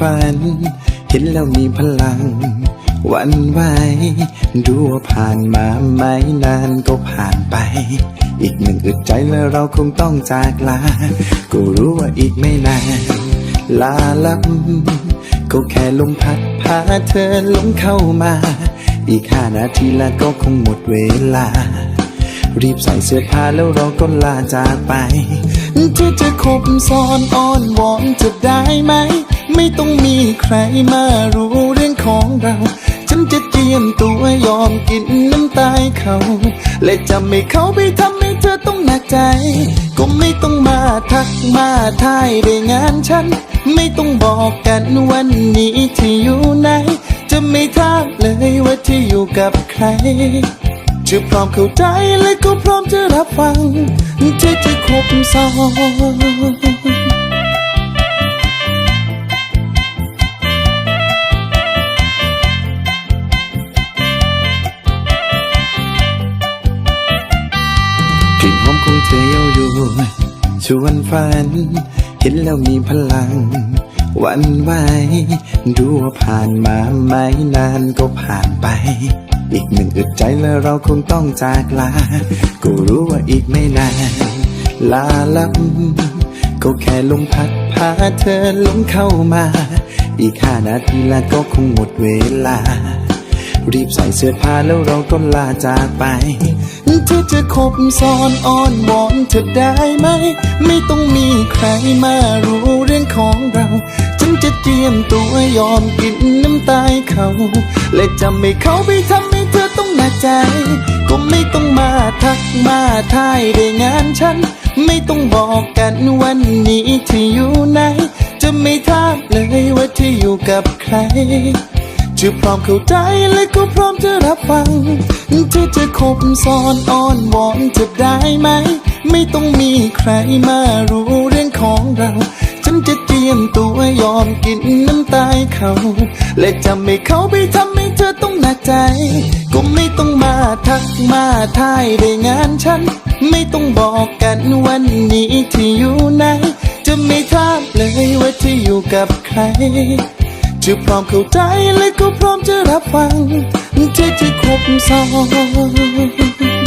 ฝัน เห็นแล้วมีพลัง วันไหวดูว่าผ่านมาไม่นานก็ผ่านไป อีกหนึ่งอึดใจแล้วเราคงต้องจากลา ก็รู้ว่าอีกไม่นาน ลาลับ ก็แค่ลมพัดพาเธอลงเข้ามา อีกห้านาทีแล้วก็คงหมดเวลารีบใส่เสื้อผ้าแล้วเราก็ลาจากไป เธอจะคบซ้อนอ้อนวอนจะได้ไหม ไม่ต้องมีใครมารู้เรื่องของเรา ฉันจะเจียมตัวยอมกินน้ำตายเขา และจะไม่เขาไปทำให้เธอต้องหนักใจ ก็ไม่ต้องมาทักมาทายได้งานฉัน ไม่ต้องบอกกันวันนี้ที่อยู่ไหน จะไม่ทราบเลยว่าที่อยู่กับใครจะพร้อมเข้าใจและก็พร้อมจะรับฟังที่จะคบซ้อน อมของเธอเย้ายวนชวนฝัน เห็นแล้วมีพลัง วันไหวดูว่าผ่านมาไม่นานก็ผ่านไป อีกหนึ่งอึดใจแล้วเราคงต้องจากลา ก็รู้ว่าอีกไม่นาน ลาลับ ก็แค่ลมพัดพาเธอลงเข้ามา อีกห้านาทีแล้วก็คงหมดเวลา รีบใส่เสื้อผ้าแล้วเราก็ลาจากไป ธอจะคบซ้อนอ้อนวอนเธอได้ไหม ไม่ต้องมีใครมารู้เรื่องของเรา ฉันจะเจียมตัวยอมกินน้ำตายเขา และจะไม่เขาไปทำให้เธอต้องหนักใจ ก็ไม่ต้องมาทักมาทายได้งานฉัน ไม่ต้องบอกกันวันนี้ที่อยู่ไหน จะไม่ทราบเลยว่าที่อยู่กับใคร จะพร้อมเข้าใจและก็พร้อมจะรับฟังที่จะคบซ้อนอ้อนวอนจะได้ไหม ไม่ต้องมีใครมารู้เรื่องของเรา ฉันจะเจียมตัวยอมกินน้ำตายเขา และจะไม่เขาไปทำให้เธอต้องหนักใจ ก็ไม่ต้องมาทักมาทายได้งานฉัน ไม่ต้องบอกกันวันนี้ที่อยู่ไหน จะไม่ทราบเลยว่าที่อยู่กับใคร จะพร้อมเข้าใจและก็พร้อมจะรับฟังที่จะคบซ้อน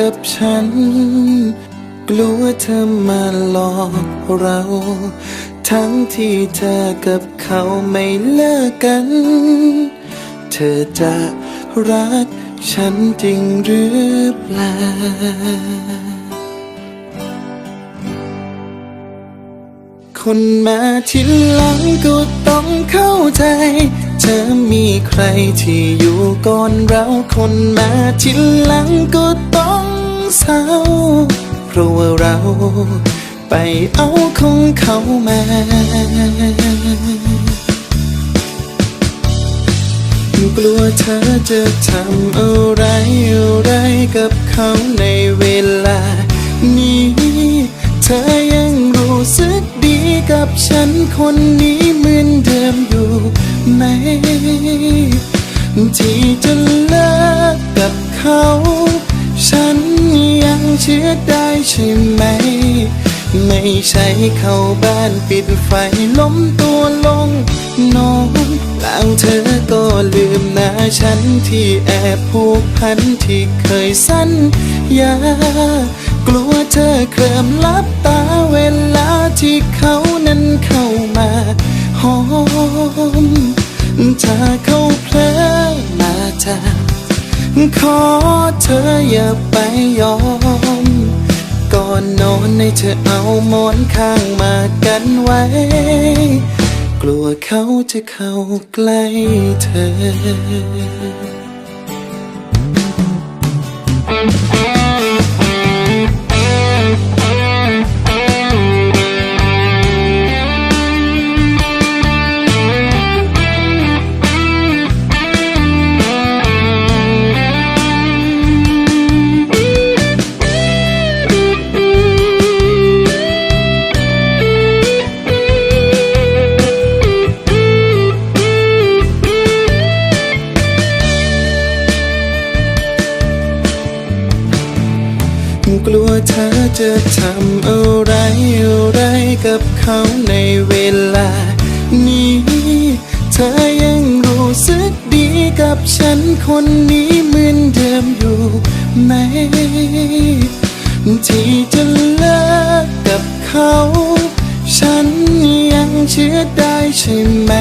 กับฉัน กลัวเธอมาหลอกเรา ทั้งที่เธอกับเขาไม่เลิกกัน เธอจะรักฉันจริงหรือเปล่าคนมาทีหลังก็ต้องเข้าใจ เธอมีใครที่อยู่ก่อนเราคนมาทีหลังก็ต้องเศร้า เพราะว่าเราไปเอาของเขามากลัวเธอจะทำอะไรอะไรกับเขาในเวลา นี้ เธอยังรู้สึกดีกับฉันคนนี้เหมือนเดิมอยู่ ที่จะเลิกกับเขา ฉันยังเชื่อได้ใช่ไหม ไม่ใช่เข้าบ้านปิดไฟล้มตัวลงนอนแล้วเธอก็ลืมหน้าฉันที่แอบผูกพันที่เคยสัญญากลัวเธอเคลิมลับตาเวลาที่เขานั้นเข้ามาหอมถ้าเขาเพลอ ขอเธออย่าไปยอม ก่อนนอนให้เธอเอาหมอนข้างมากันไว้ กลัวเขาจะเข้าใกล้เธอ จะทำอะไรอะไรกับเขาในเวลา นี้ เธอยังรู้สึกดีกับฉันคนนี้เหมือนเดิมอยู่ไหม ที่จะเลิกกับเขา ฉันยังเชื่อได้ใช่ไหม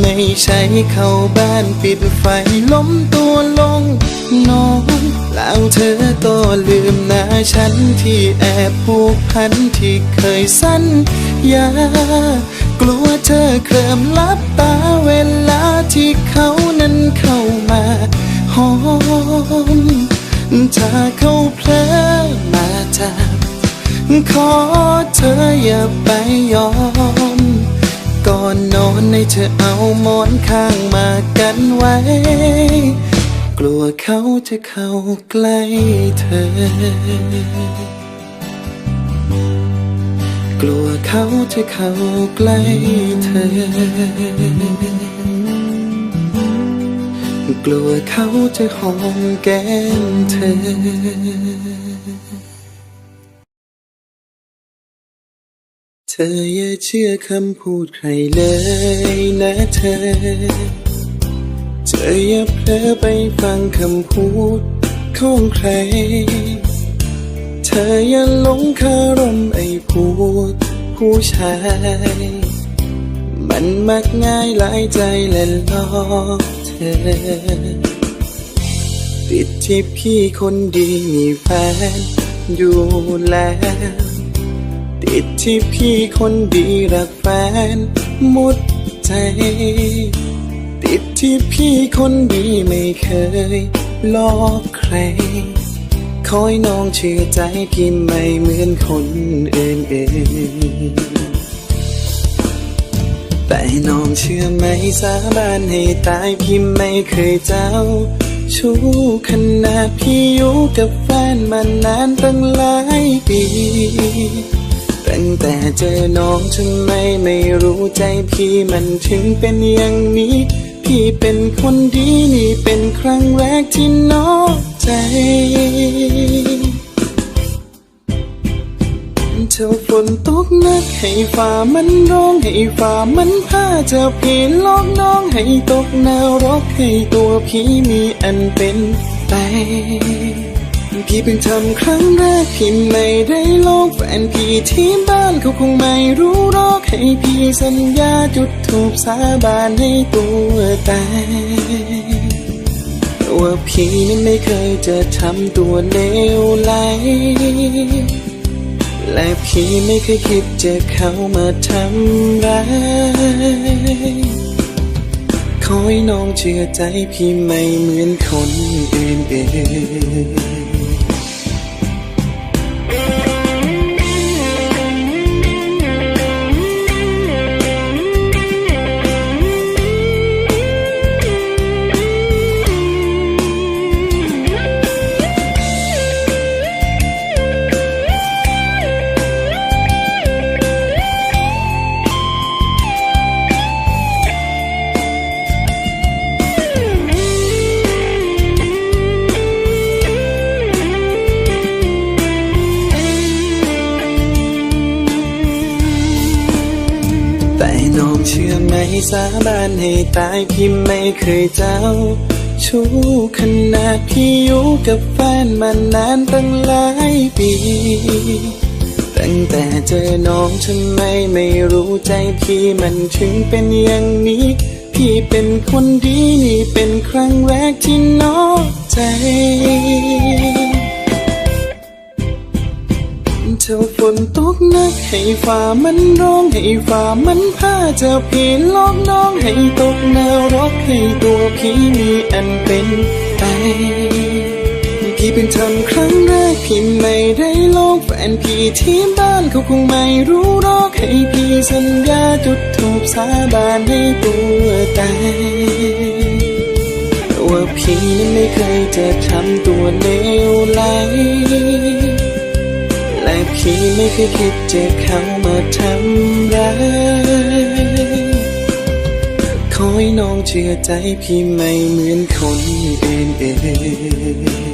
ไม่ใช่เข้าบ้านปิดไฟล้มตัวลงนอน แล้วเธอก็ลืมหน้าฉันที่แอบผูกพันที่เคยสั้นยากลัวเธอเคลิมลับตาเวลาที่เขานั้นเข้ามาหอมถ้าเขาเพลอมาจับขอเธออย่าไปยอม ก่อนนอนให้เธอเอาหมอนข้างมากันไว้ กลัวเขาจะเข้าใกล้เธอ กลัวเขาจะเข้าใกล้เธอ กลัวเขาจะหอมแก้มเธอเธออย่าเชื่อคำพูดใครเลยนะเธอ ธออย่าเผลอไปฟังคำพูดของใคร เธออย่าหลงคารมไอ้พูดผู้ชาย มันมักง่ายหลายใจและหลอกเธอ ติดที่พี่คนดีมีแฟนอยู่แล้วติดที่พี่คนดีรักแฟนหมดใจ ติดที่พี่คนดีไม่เคยหลอกใคร คอยน้องเชื่อใจพี่ไม่เหมือนคนอื่นเองแต่น้องเชื่อไหมสาบานให้ตายพี่ไม่เคยเจ้าชู้ขนาดพี่อยู่กับแฟนมานานตั้งหลายปี ตั้งแต่เจอน้องทำไมไม่รู้ใจพี่มันถึงเป็นอย่างนี้ พี่เป็นคนดีนี่เป็นครั้งแรกที่นอกใจ เธอฝนตกนักให้ฟ้ามันร้องให้ฟ้ามันพาเจะพี่ลอกน้องให้ตกนรกให้ตัวพี่มีอันเป็นไป พี่เพิ่งทำครั้งแรกพี่ไม่ได้ลอกแฟนพี่ที่บ้านเขาคงไม่รู้หรอกให้พี่สัญญาจุดถูกสาบานให้ตัวตายว่าพี่นั้นไม่เคยจะทำตัวเลวไหล และพี่ไม่เคยคิดจะเข้ามาทำร้ายขอให้น้องเชื่อใจพี่ไม่เหมือนคนอื่นเชื่อไหมสาบานให้ตายพี่ไม่เคยเจ้า ชู้ขนาดพี่อยู่กับแฟนมานานตั้งหลายปี ตั้งแต่เจอน้องทำไมไม่รู้ใจพี่มันถึงเป็นอย่างนี้ พี่เป็นคนดีนี่เป็นครั้งแรกที่นอกใจ เท่าฝนตกนักให้ฟ้ามันร้องให้ฟ้ามันพาเจะพี่ลอกน้องให้ตกแนวรกให้ตัวพี่มีอันเป็นไปพี่เป็นทำครั้งแรกพี่ไม่ได้ลอกแฟนพี่ที่บ้านเขาคงไม่รู้รอกให้พี่สัญญาจุดถูกสาบานให้ตัวตายว่าพี่นั้นไม่เคยจะทำตัวเลวไหล พี่ไม่เคยคิดจะเข้ามาทำร้ายขอให้น้องเชื่อใจพี่ไม่เหมือนคนอื่นเอง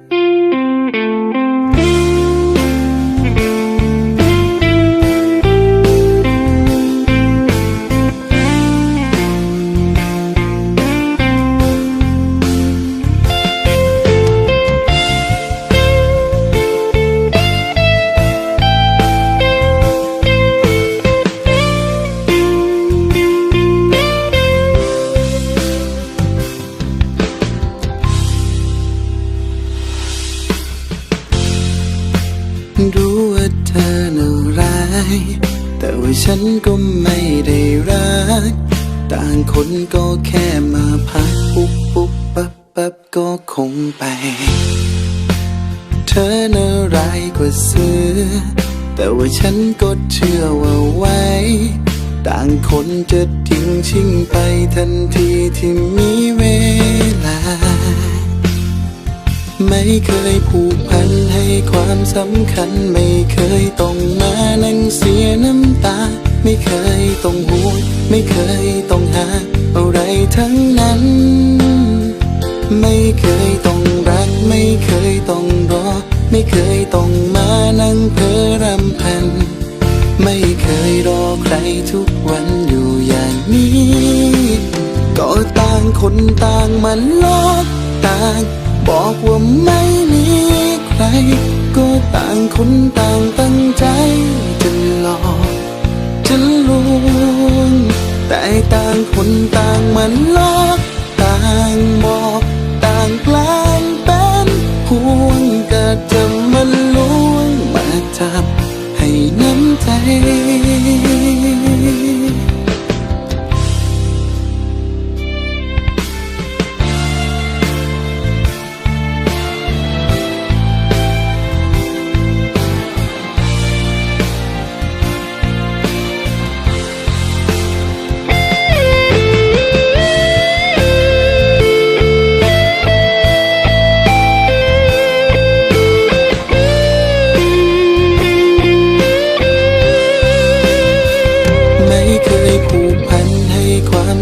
ต่างคนจะทิ้งชิงไปทันทีที่มีเวลา ไม่เคยผูกพันให้ความสำคัญ ไม่เคยต้องมานั่งเสียน้ำตา ไม่เคยต้องห่วงไม่เคยต้องหา อะไรทั้งนั้น ไม่เคยต้องรัก ไม่เคยต้องรอ ไม่เคยต้องมานั่งเพ้อรำพัน ไม่เคยรอใครทุกวันอยู่อย่างนี้ ก็ต่างคนต่างมาลอกต่าง บอกว่าไม่มีใคร ก็ต่างคนต่างตั้งใจจะหลอกจะลวงแต่ต่างคนต่างมาลอกต่างบอก น้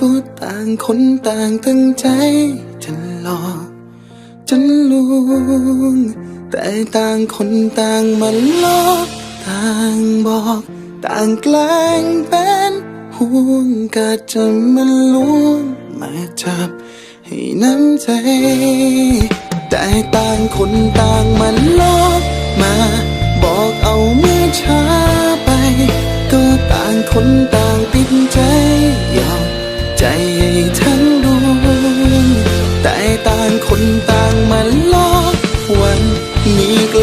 ก็ต่างคนต่างตั้งใจจะหลอกจะลวง แต่ต่างคนต่างมาหลอกต่างบอก ต่างแกล้งเป็นห่วงกะจะมาล้วงมาจับให้น้ำใจ แต่ต่างคนต่างมาหลอกมา บอกเอาเมื่อช้าไป ก็ต่างคนต่างติดใจยอม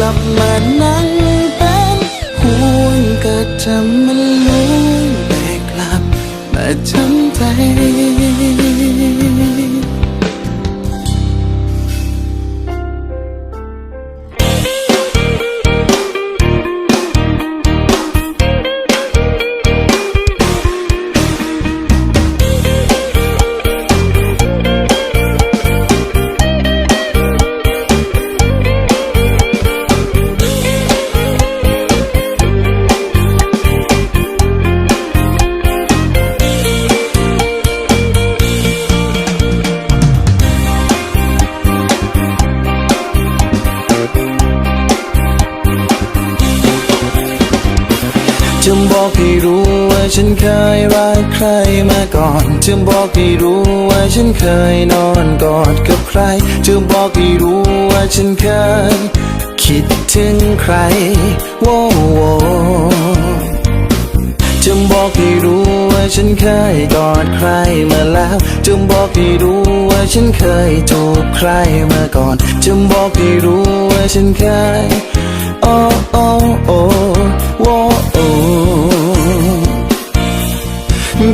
ลับมานั่งเป็นห่วงก็จะมาลุ้นแต่กลับมาช้ำใจ ฉันเคยรักใครมาก่อนจะบอกให้รู้ว่าฉันเคยนอนกอดกับใครจะบอกให้รู้ว่าฉันเคยคิดถึงใครโว้โวจะบอกให้รู้ว่าฉันเคยกอดใครมาแล้วจะบอกให้รู้ว่าฉันเคยจูบใครมาก่อนจะบอกให้รู้ว่าฉันเคยโอ้โอ้โอ้โอ้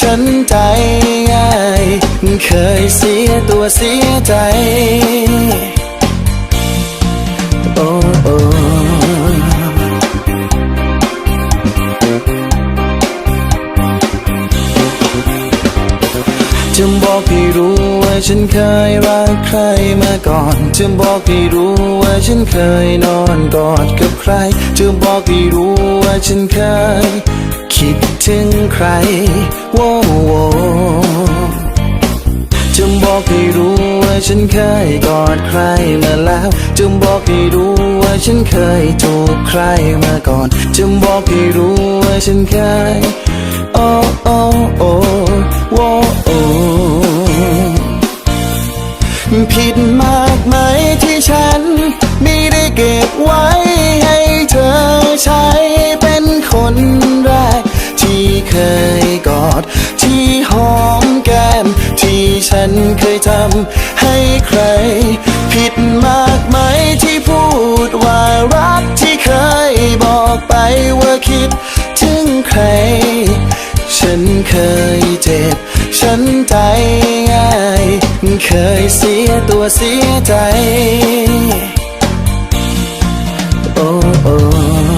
ฉันใจง่าย เคยเสียตัวเสียใจ โอ้โอ้จะบอกให้รู้ว่าฉันเคยรักใครมาก่อน จะบอกให้รู้ว่าฉันเคยนอนกอดกับใคร จะบอกให้รู้ว่าฉันเคย คิดถึงใครโว้โวจะบอกให้รู้ว่าฉันเคยกอดใครมาแล้วจะบอกให้รู้ว่าฉันเคยจูบใครมาก่อนจะบอกให้รู้ว่าฉันเคยโอ้โอ้โอ้โว้โอผิดมากไหมที่ฉันไม่ได้เก็บไว้ให้เธอใช้ ฉันเคยทำให้ใคร ผิดมากไหมที่พูดว่ารักที่เคยบอกไปว่าคิดถึงใคร ฉันเคยเจ็บ ฉันใจง่าย เคยเสียตัวเสียใจ โอ้โอ